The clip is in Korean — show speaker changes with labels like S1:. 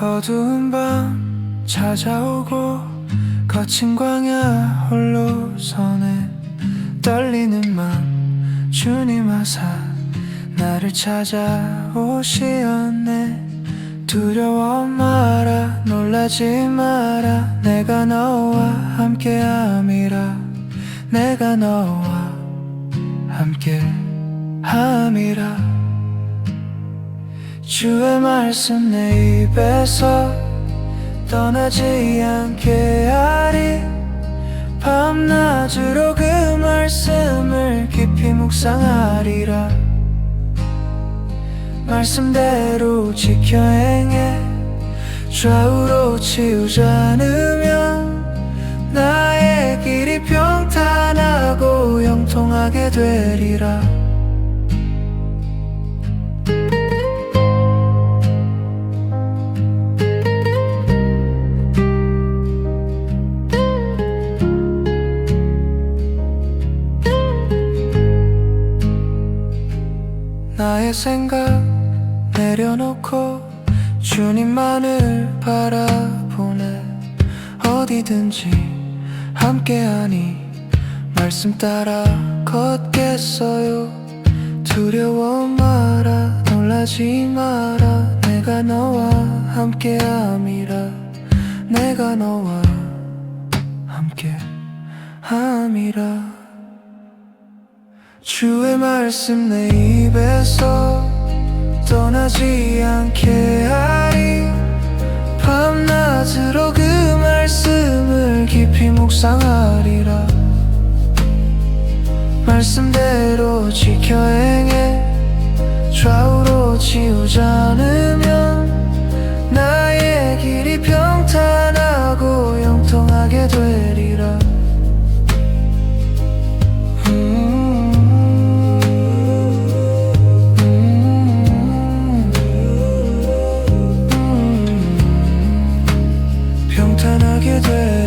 S1: 어두운 밤 찾아오고 거친 광야 홀로 서네. 떨리는 맘 주님 하사 나를 찾아오시었네 두려워 마라 놀라지 마라. 내가 너와 함께함이라. 내가 너와 함께함이라. 주의 말씀 내 입에서 떠나지 않게 하리. 밤낮으로 그 말씀을 깊이 묵상하리라 말씀대로 지켜 행해. 좌우로 치우지 않으면 나의 길이 평탄하고 영통하게 되리라. 나의 생각 내려놓고 주님만을 바라보네. 어디든지 함께하니 말씀 따라 걷겠어요. 두려워 마라 놀라지 마라. 내가 너와 함께함이라. 내가 너와 함께함이라. 주의 말씀 내 입에서 떠나지 않게 하리 감탄하게 돼.